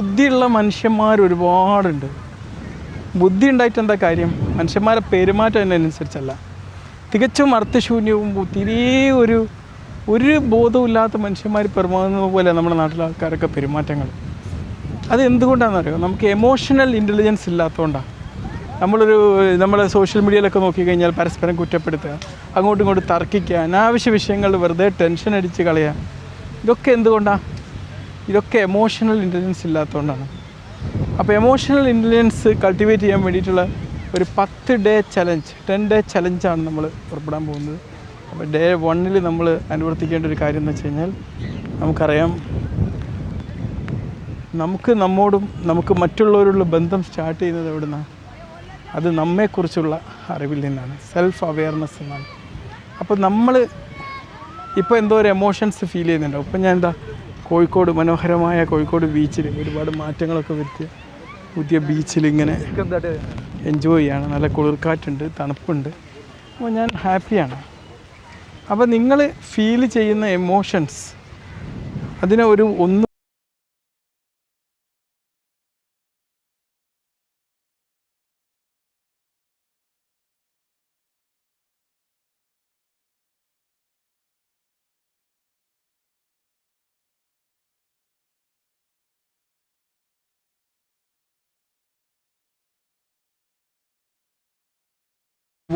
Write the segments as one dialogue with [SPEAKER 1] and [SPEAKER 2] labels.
[SPEAKER 1] ബുദ്ധിയുള്ള മനുഷ്യന്മാർ ഒരുപാടുണ്ട്. ബുദ്ധി ഉണ്ടായിട്ട് എന്താ കാര്യം? മനുഷ്യന്മാരെ പെരുമാറ്റം അതിനനുസരിച്ചല്ല. തികച്ചും അർത്ഥശൂന്യവും തീരെ ഒരു ഒരു ബോധമില്ലാത്ത മനുഷ്യന്മാർ പെരുമാറുന്നത് പോലെ നമ്മുടെ നാട്ടിലെ ആൾക്കാരൊക്കെ പെരുമാറ്റങ്ങൾ. അത് എന്തുകൊണ്ടാണെന്നറിയോ? നമുക്ക് എമോഷണൽ ഇന്റലിജൻസ് ഇല്ലാത്തതുകൊണ്ടാണ് നമ്മളൊരു നമ്മളെ സോഷ്യൽ മീഡിയയിലൊക്കെ നോക്കിക്കഴിഞ്ഞാൽ പരസ്പരം കുറ്റപ്പെടുത്തുക അങ്ങോട്ടും ഇങ്ങോട്ടും തർക്കിക്കുക അനാവശ്യ വിഷയങ്ങൾ വെറുതെ ടെൻഷൻ അടിച്ച് കളയുക. ഇതൊക്കെ എന്തുകൊണ്ടാണ് ഇതൊക്കെ എമോഷണൽ ഇന്റലിജൻസ് ഇല്ലാത്തതുകൊണ്ടാണ് അപ്പോൾ എമോഷണൽ ഇന്റലിജൻസ് കൾട്ടിവേറ്റ് ചെയ്യാൻ വേണ്ടിയിട്ടുള്ള ഒരു പത്ത് ഡേ ചലഞ്ച് ടെൻ ഡേ ചലഞ്ചാണ് നമ്മൾ പുറപ്പെടാൻ പോകുന്നത്. അപ്പോൾ ഡേ വണ്ണിൽ നമ്മൾ അനുവർത്തിക്കേണ്ട ഒരു കാര്യം എന്ന് വെച്ച് കഴിഞ്ഞാൽ നമുക്കറിയാം നമുക്ക് നമ്മോടും നമുക്ക് മറ്റുള്ളവരുള്ള ബന്ധം സ്റ്റാർട്ട് ചെയ്യുന്നത് എവിടുന്നാണ് അത് നമ്മെക്കുറിച്ചുള്ള അറിവിൽ നിന്നാണ് സെൽഫ് അവെയർനെസ് എന്നാണ്. അപ്പോൾ നമ്മൾ ഇപ്പോൾ എന്തോ ഒരു എമോഷൻസ് ഫീൽ ചെയ്യുന്നുണ്ടോ. ഇപ്പം ഞാൻ എന്താ കോഴിക്കോട് മനോഹരമായ കോഴിക്കോട് ബീച്ചിൽ ഒരുപാട് മാറ്റങ്ങളൊക്കെ വരുത്തിയ പുതിയ ബീച്ചിൽ ഇങ്ങനെ എൻജോയ് ചെയ്യാണ്. നല്ല കുളിർക്കാറ്റുണ്ട് തണുപ്പുണ്ട്. അപ്പോൾ ഞാൻ ഹാപ്പിയാണ് അപ്പോൾ നിങ്ങൾ ഫീൽ ചെയ്യുന്ന എമോഷൻസ് അതിനെ ഒരു ഒന്ന്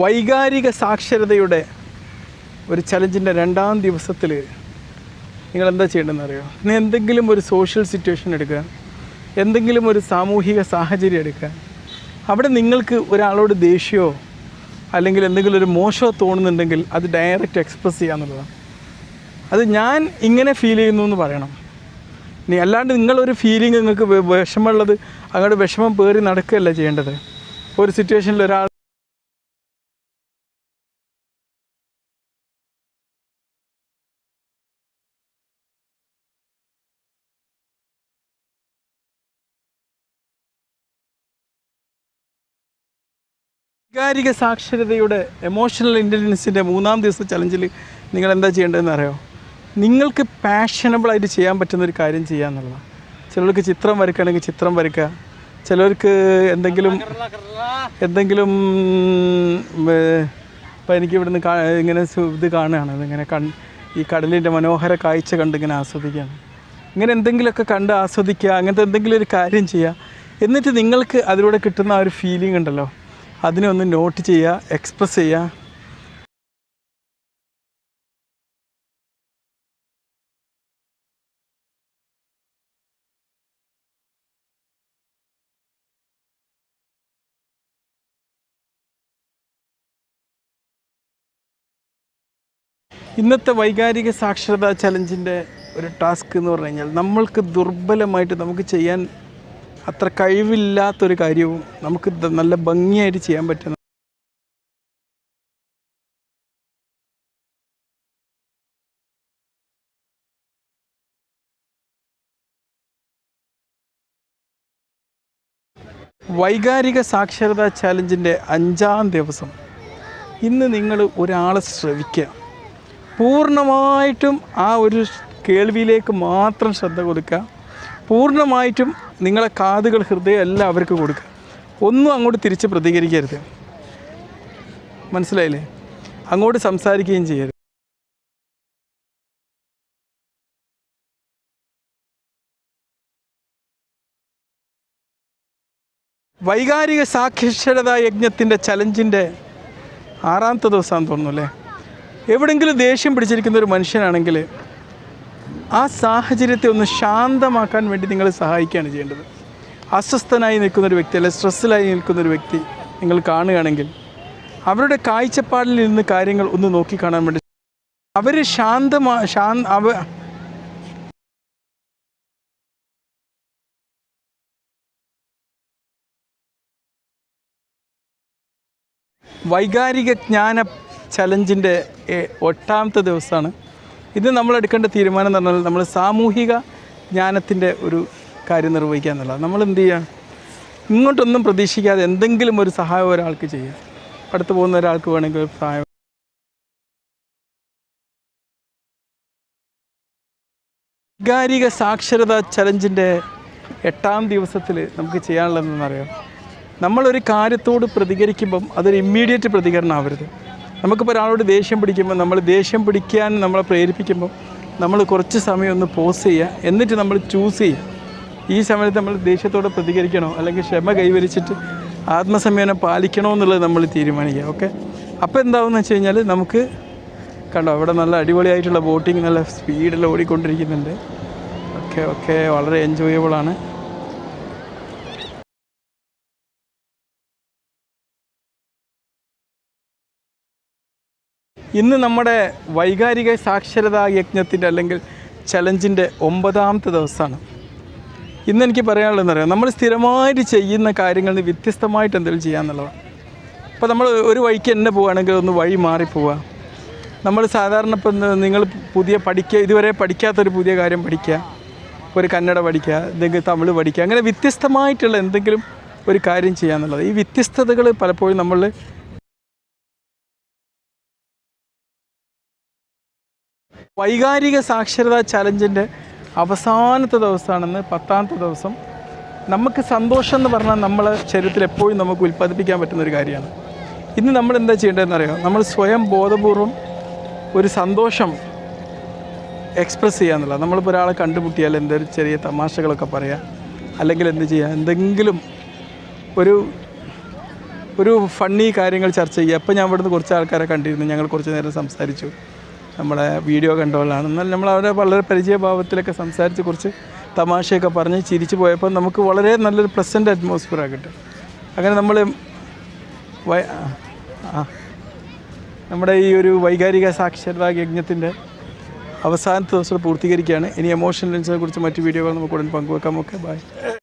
[SPEAKER 1] വൈകാരിക സാക്ഷരതയുടെ ഒരു ചലഞ്ചിന്റെ രണ്ടാം ദിവസത്തിൽ നിങ്ങൾ എന്താ ചെയ്യേണ്ടതെന്ന് അറിയോ ഇന്ന് എന്തെങ്കിലും ഒരു സോഷ്യൽ സിറ്റുവേഷൻ എടുക്കുക. എന്തെങ്കിലും ഒരു സാമൂഹിക സാഹചര്യം എടുക്കുക. അവിടെ നിങ്ങൾക്ക് ഒരാളോട് ദേഷ്യമോ അല്ലെങ്കിൽ എന്തെങ്കിലും ഒരു മോശമോ തോന്നുന്നുണ്ടെങ്കിൽ അത് ഡയറക്റ്റ് എക്സ്പ്രസ് ചെയ്യുക എന്നുള്ളതാണ്. അത് ഞാൻ ഇങ്ങനെ ഫീൽ ചെയ്യുന്നു എന്ന് പറയണം. ഇനി അല്ലാണ്ട് നിങ്ങളൊരു ഫീലിംഗ് നിങ്ങൾക്ക് വിഷമമുള്ളത് അങ്ങോട്ട് വിഷമം പേറി നടക്കുകയല്ല ചെയ്യേണ്ടത്. ഒരു സിറ്റുവേഷനിൽ ഒരാൾ വൈകാരിക സാക്ഷരതയുടെ എമോഷണൽ ഇന്റലിജൻസിന്റെ മൂന്നാം ദിവസത്തെ ചലഞ്ചിൽ നിങ്ങൾ എന്താ ചെയ്യേണ്ടതെന്ന് അറിയോ? നിങ്ങൾക്ക് പാഷനബിളായിട്ട് ചെയ്യാൻ പറ്റുന്ന ഒരു കാര്യം ചെയ്യുക എന്നുള്ളതാണ് ചിലർക്ക് ചിത്രം വരയ്ക്കുകയാണെങ്കിൽ ചിത്രം വരയ്ക്കുക. ചിലർക്ക് എന്തെങ്കിലും എന്തെങ്കിലും ഇപ്പം എനിക്ക് ഇവിടുന്ന് കാ ഇങ്ങനെ ഇത് കാണുകയാണ്. ഇങ്ങനെ കൺ ഈ കടലിന്റെ മനോഹര കാഴ്ച കണ്ട് ഇങ്ങനെ ആസ്വദിക്കുകയാണ്. ഇങ്ങനെ എന്തെങ്കിലുമൊക്കെ കണ്ട് ആസ്വദിക്കുക അങ്ങനത്തെ എന്തെങ്കിലും ഒരു കാര്യം ചെയ്യുക. എന്നിട്ട് നിങ്ങൾക്ക് അതിലൂടെ കിട്ടുന്ന ആ ഒരു ഫീലിംഗ് ഉണ്ടല്ലോ. അതിനെ ഒന്ന് നോട്ട് ചെയ്യുക എക്സ്പ്രസ് ചെയ്യുക. ഇന്നത്തെ വൈകാരിക സാക്ഷരതാ ചലഞ്ചിന്റെ ഒരു ടാസ്ക് എന്ന് പറഞ്ഞു കഴിഞ്ഞാൽ നമ്മൾക്ക് ദുർബലമായിട്ട് നമുക്ക് ചെയ്യാൻ അത്ര കഴിവില്ലാത്തൊരു കാര്യവും നമുക്ക് നല്ല ഭംഗിയായിട്ട് ചെയ്യാൻ പറ്റുന്ന വൈകാരിക സാക്ഷരതാ ചാലഞ്ചിന്റെ അഞ്ചാം ദിവസം. ഇന്ന് നിങ്ങൾ ഒരാളെ ശ്രവിക്കുക. പൂർണമായിട്ടും ആ ഒരു കേൾവിയിലേക്ക് മാത്രം ശ്രദ്ധ കൊടുക്കുക പൂർണമായിട്ടും നിങ്ങളെ കാതുകൾ ഹൃദയം എല്ലാം അവർക്ക് കൊടുക്കുക. ഒന്നും അങ്ങോട്ട് തിരിച്ച് പ്രതികരിക്കരുത്. മനസ്സിലായില്ലേ? അങ്ങോട്ട് സംസാരിക്കുകയും ചെയ്യരുത്. വൈകാരിക സാക്ഷരതാ യജ്ഞത്തിന്റെ ചലഞ്ചിന്റെ ആറാമത്തെ ദിവസമാണെന്ന് തോന്നുന്നു അല്ലേ? എവിടെയെങ്കിലും ദേഷ്യം പിടിച്ചിരിക്കുന്ന ഒരു മനുഷ്യനാണെങ്കിൽ ആ സാഹചര്യത്തെ ഒന്ന് ശാന്തമാക്കാൻ വേണ്ടി നിങ്ങൾ സഹായിക്കുകയാണ് ചെയ്യേണ്ടത്. അസ്വസ്ഥനായി നിൽക്കുന്നൊരു വ്യക്തി അല്ലെങ്കിൽ സ്ട്രെസ്സിലായി നിൽക്കുന്നൊരു വ്യക്തി നിങ്ങൾ കാണുകയാണെങ്കിൽ അവരുടെ കാഴ്ചപ്പാടിൽ നിന്ന് കാര്യങ്ങൾ ഒന്ന് നോക്കി കാണാൻ വേണ്ടി അവർ ശാന്തമാ ശാന്ത അവ വൈകാരിക ജ്ഞാന ചലഞ്ചിന്റെ ഒട്ടാമത്തെ ദിവസമാണ് ഇത് നമ്മൾ എടുക്കേണ്ട തീരുമാനം എന്ന് പറഞ്ഞാൽ നമ്മൾ സാമൂഹിക ജ്ഞാനത്തിന്റെ ഒരു കാര്യം നിർവഹിക്കുക എന്നുള്ളത് നമ്മൾ എന്ത് ചെയ്യുക ഇങ്ങോട്ടൊന്നും പ്രതീക്ഷിക്കാതെ എന്തെങ്കിലും ഒരു സഹായം ഒരാൾക്ക് ചെയ്യുക അടുത്ത് പോകുന്ന ഒരാൾക്ക് വേണമെങ്കിൽ സഹായം വൈകാരിക സാക്ഷരത ചലഞ്ചിന്റെ എട്ടാം ദിവസത്തിൽ നമുക്ക് ചെയ്യാനുള്ളതെന്നറിയാം നമ്മളൊരു കാര്യത്തോട് പ്രതികരിക്കുമ്പം അതൊരു ഇമ്മീഡിയറ്റ് പ്രതികരണം ആവരുത് നമുക്കിപ്പോൾ ഒരാളോട് ദേഷ്യം പിടിക്കുമ്പോൾ നമ്മൾ ദേഷ്യം പിടിക്കാൻ നമ്മളെ പ്രേരിപ്പിക്കുമ്പോൾ നമ്മൾ കുറച്ച് സമയം ഒന്ന് പോസ് ചെയ്യുക എന്നിട്ട് നമ്മൾ ചൂസ് ചെയ്യുക ഈ സമയത്ത് നമ്മൾ ദേഷ്യത്തോടെ പ്രതികരിക്കണോ? അല്ലെങ്കിൽ ക്ഷമ കൈവരിച്ചിട്ട് ആത്മസംയമനം പാലിക്കണോ എന്നുള്ളത് നമ്മൾ തീരുമാനിക്കുക. ഓക്കെ അപ്പോൾ എന്താവുമെന്ന് വെച്ച് കഴിഞ്ഞാൽ നമുക്ക് കണ്ടോ അവിടെ നല്ല അടിപൊളിയായിട്ടുള്ള ബോട്ടിങ് നല്ല സ്പീഡിൽ ഓടിക്കൊണ്ടിരിക്കുന്നുണ്ട്. ഓക്കെ ഓക്കെ വളരെ എൻജോയബിൾ ഇന്ന് നമ്മുടെ വൈകാരിക സാക്ഷരതാ യജ്ഞത്തിന്റെ അല്ലെങ്കിൽ ചലഞ്ചിന്റെ ഒമ്പതാമത്തെ ദിവസമാണ്. ഇന്ന് എനിക്ക് പറയാനുള്ളതെന്ന് പറയാം നമ്മൾ സ്ഥിരമായിട്ട് ചെയ്യുന്ന കാര്യങ്ങളിൽ നിന്ന് വ്യത്യസ്തമായിട്ട് എന്തെങ്കിലും ചെയ്യാന്നുള്ളതാണ് അപ്പോൾ നമ്മൾ ഒരു വഴിക്ക് തന്നെ പോവുകയാണെങ്കിൽ ഒന്ന് വഴി മാറിപ്പോവുക പോവുക. നമ്മൾ സാധാരണ ഇപ്പം നിങ്ങൾ പുതിയ പഠിക്കുക ഇതുവരെ പഠിക്കാത്തൊരു പുതിയ കാര്യം പഠിക്കുക ഒരു കന്നഡ പഠിക്കുക എന്തെങ്കിലും തമിഴ് പഠിക്കുക അങ്ങനെ വ്യത്യസ്തമായിട്ടുള്ള എന്തെങ്കിലും ഒരു കാര്യം ചെയ്യാന്നുള്ളത് ഈ വ്യത്യസ്തതകൾ പലപ്പോഴും നമ്മൾ വൈകാരിക സാക്ഷരതാ ചലഞ്ചിന്റെ അവസാനത്തെ ദിവസമാണെന്ന് പത്താമത്തെ ദിവസം നമുക്ക് സന്തോഷം എന്ന് പറഞ്ഞാൽ നമ്മളെ ശരീരത്തിൽ എപ്പോഴും നമുക്ക് ഉൽപ്പാദിപ്പിക്കാൻ പറ്റുന്ന ഒരു കാര്യമാണ്. ഇന്ന് നമ്മൾ എന്താ ചെയ്യേണ്ടതെന്ന് അറിയാം നമ്മൾ സ്വയം ബോധപൂർവം ഒരു സന്തോഷം എക്സ്പ്രസ് ചെയ്യുക എന്നുള്ളത് നമ്മളിപ്പോൾ ഒരാളെ കണ്ടുമുട്ടിയാൽ എന്തൊരു ചെറിയ തമാശകളൊക്കെ പറയുക അല്ലെങ്കിൽ എന്ത് ചെയ്യുക എന്തെങ്കിലും ഒരു ഒരു ഫണ്ണി കാര്യങ്ങൾ ചർച്ച ചെയ്യുക. അപ്പോൾ ഞാൻ ഇവിടുന്ന് കുറച്ച് ആൾക്കാരെ കണ്ടിരുന്നു. ഞങ്ങൾ കുറച്ച് നേരം സംസാരിച്ചു. നമ്മളെ വീഡിയോ കണ്ടോളാണ് എന്നാൽ നമ്മൾ അവരെ വളരെ പരിചയഭാവത്തിലൊക്കെ സംസാരിച്ച് കുറച്ച് തമാശയൊക്കെ പറഞ്ഞ് ചിരിച്ചു പോയപ്പോൾ നമുക്ക് വളരെ നല്ലൊരു പ്ലസന്റ് അറ്റ്മോസ്ഫിയർ കിട്ടും. അങ്ങനെ നമ്മൾ നമ്മുടെ ഈ ഒരു വൈകാരിക സാക്ഷരതാ യജ്ഞത്തിന്റെ അവസാനത്തെ ദിവസം പൂർത്തീകരിക്കുകയാണ്. ഇനി എമോഷണൽ ലെൻസിനെ കുറിച്ച് മറ്റു വീഡിയോകൾ നമുക്ക് ഉടൻ പങ്കുവെക്കാം. Okay bye